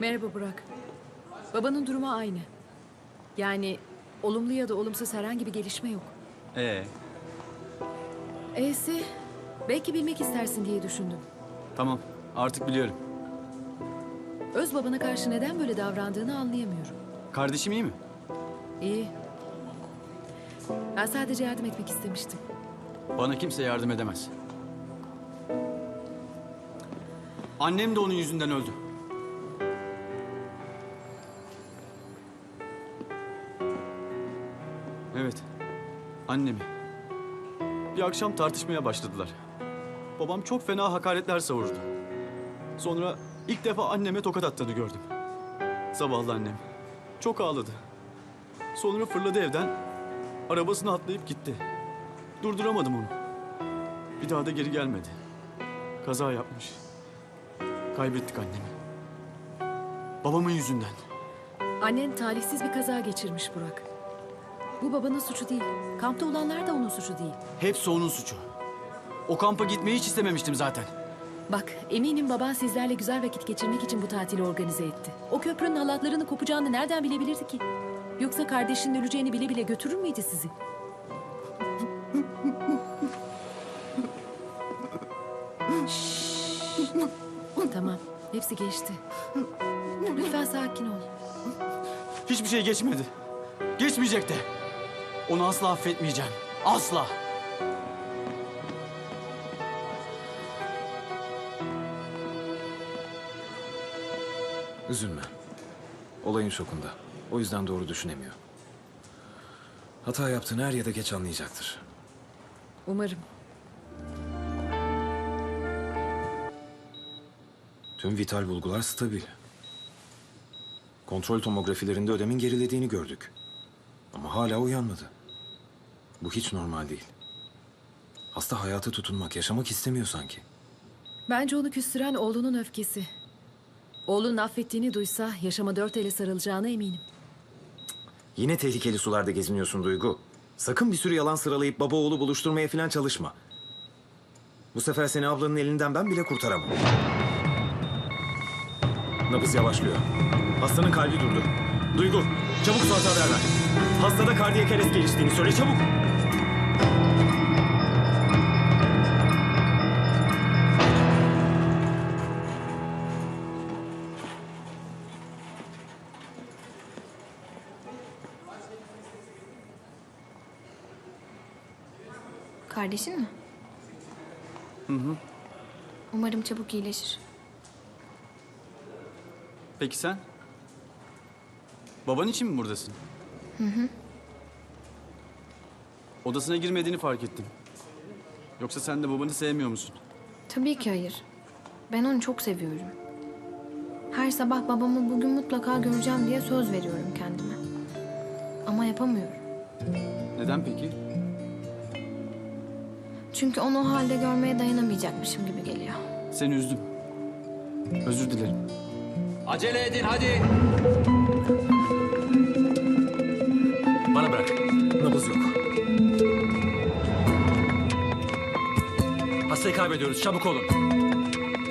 Merhaba Burak. Babanın durumu aynı. Yani olumlu ya da olumsuz herhangi bir gelişme yok. Ee, E'si belki bilmek istersin diye düşündüm. tamam. Artık biliyorum. Öz babana karşı neden böyle davrandığını anlayamıyorum. Kardeşim iyi mi? İyi. Ben sadece yardım etmek istemiştim. Bana kimse yardım edemez. Annem de onun yüzünden öldü. Annemi. Bir akşam tartışmaya başladılar. Babam çok fena hakaretler savurdu. Sonra ilk defa anneme tokat attığını gördüm. Zavallı annem. Çok ağladı. Sonra fırladı evden. Arabasına atlayıp gitti. Durduramadım onu. Bir daha da geri gelmedi. Kaza yapmış. Kaybettik annemi. Babamın yüzünden. Annen talihsiz bir kaza geçirmiş Burak. Bu babanın suçu değil. Kampta olanlar da onun suçu değil. Hepsi onun suçu. O kampa gitmeyi hiç istememiştim zaten. Bak eminim baban sizlerle güzel vakit geçirmek için bu tatili organize etti. O köprünün halatlarını kopacağını nereden bilebilirdi ki? Yoksa kardeşinin öleceğini bile bile götürür müydü sizi? Şşş. tamam, hepsi geçti. Lütfen sakin ol. Hiçbir şey geçmedi. Geçmeyecek de. Onu asla affetmeyeceğim. Asla. Üzülme. Olayın şokunda. O yüzden doğru düşünemiyor. Hata yaptığını er ya da geç anlayacaktır. Umarım. Tüm vital bulgular stabil. Kontrol tomografilerinde ödemin gerilediğini gördük. Ama hala uyanmadı. Bu hiç normal değil. Hasta hayata tutunmak, yaşamak istemiyor sanki. Bence onu küstüren oğlunun öfkesi. Oğlunun affettiğini duysa yaşama dört ele sarılacağına eminim. Yine tehlikeli sularda geziniyorsun Duygu. Sakın bir sürü yalan sıralayıp baba oğlu buluşturmaya falan çalışma. Bu sefer seni ablanın elinden ben bile kurtaramam. Nabız yavaşlıyor. Hastanın kalbi durdu. Duygu, çabuk Suat'a haber ver. Hastada kardiyak arrest geliştiğini söyle çabuk. Kardeşin mi? Hı hı. Umarım çabuk iyileşir. Peki sen? Baban için mi buradasın? Hı hı. Odasına girmediğini fark ettim. Yoksa sen de babanı sevmiyor musun? Tabii ki hayır. Ben onu çok seviyorum. Her sabah babamı bugün mutlaka göreceğim diye söz veriyorum kendime. Ama yapamıyorum. Neden peki? Çünkü onu o halde görmeye dayanamayacakmışım gibi geliyor. Seni üzdüm. Özür dilerim. Acele edin hadi. Bana bırak. Nabız yok. Hastayı kaybediyoruz. Çabuk olun.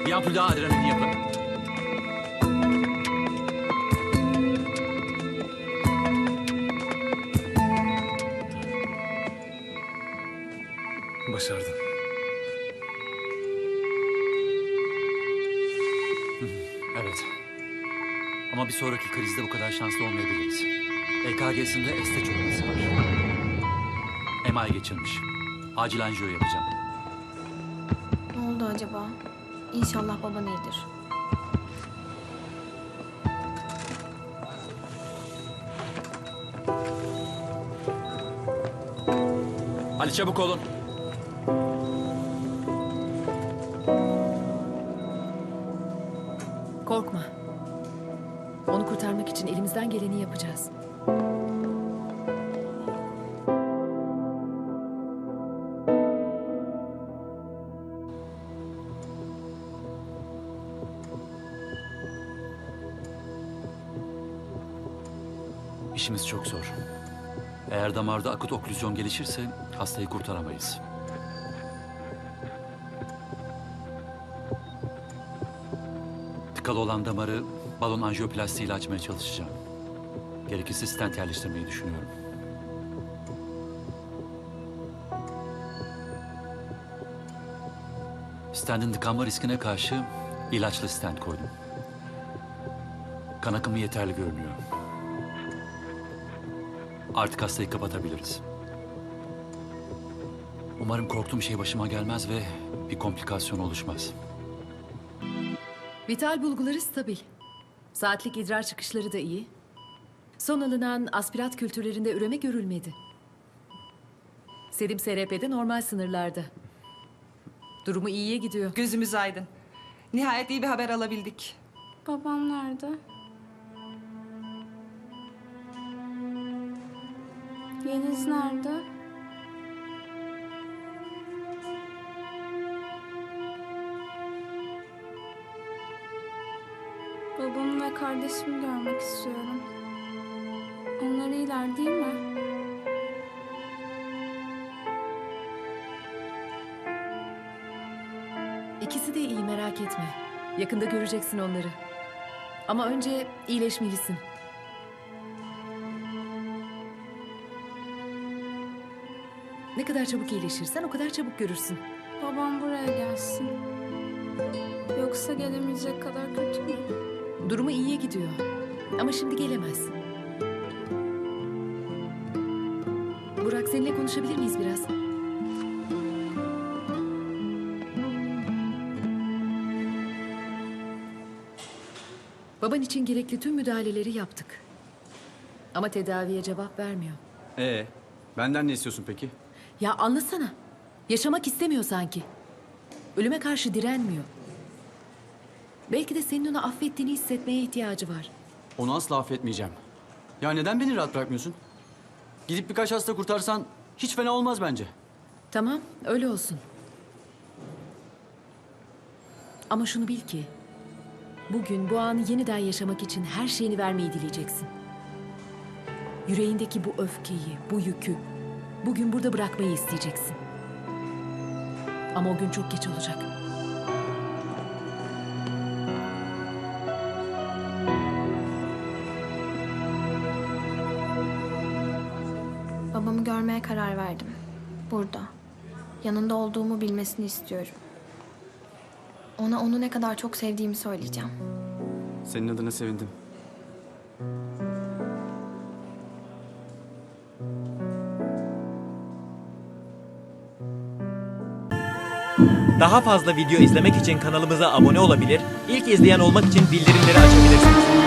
Bir ampul daha adrenalin yapın. Başardın. Evet. Ama bir sonraki krizde bu kadar şanslı olmayabiliriz. EKG'sinde este çökmesi var. MI geçirmiş. Acil anjiyo yapacağım. Ne oldu acaba? İnşallah baban iyidir. Hadi çabuk olun. Elimizden geleni yapacağız. İşimiz çok zor. Eğer damarda akut oklüzyon gelişirse hastayı kurtaramayız. Tıkalı olan damarı balon anjiyoplastiğiyle açmaya çalışacağım. Gerekirse stent yerleştirmeyi düşünüyorum. Stentin tıkanma riskine karşı ilaçlı stent koydum. Kan akımı yeterli görünüyor. Artık hastayı kapatabiliriz. Umarım korktuğum şey başıma gelmez ve bir komplikasyon oluşmaz. Vital bulguları stabil. Saatlik idrar çıkışları da iyi. Son alınan aspirat kültürlerinde üreme görülmedi. Sedim SRP'de normal sınırlarda. Durumu iyiye gidiyor. Gözümüz aydın. Nihayet iyi bir haber alabildik. Babam nerede? Yeliz nerede? Kardeşimi görmek istiyorum. Onlar iyiler değil mi? İkisi de iyi merak etme. Yakında göreceksin onları. Ama önce iyileşmelisin. Ne kadar çabuk iyileşirsen o kadar çabuk görürsün. Babam buraya gelsin. Yoksa gelemeyecek kadar kötü mü? Durumu iyiye gidiyor. Ama şimdi gelemez. Burak seninle konuşabilir miyiz biraz? Baban için gerekli tüm müdahaleleri yaptık. Ama tedaviye cevap vermiyor. Ee, benden ne istiyorsun peki? Ya anlasana. Yaşamak istemiyor sanki. Ölüme karşı direnmiyor. Belki de senin onu affettiğini hissetmeye ihtiyacı var. Onu asla affetmeyeceğim. Ya neden beni rahat bırakmıyorsun? Gidip birkaç hasta kurtarsan hiç fena olmaz bence. Tamam, öyle olsun. Ama şunu bil ki, bugün bu anı yeniden yaşamak için her şeyini vermeyi dileyeceksin. Yüreğindeki bu öfkeyi, bu yükü bugün burada bırakmayı isteyeceksin. Ama o gün çok geç olacak. Babamı görmeye karar verdim. Burada. Yanında olduğumu bilmesini istiyorum. Ona onu ne kadar çok sevdiğimi söyleyeceğim. Senin adına sevindim. Daha fazla video izlemek için kanalımıza abone olabilir, ilk izleyen olmak için bildirimleri açabilirsiniz.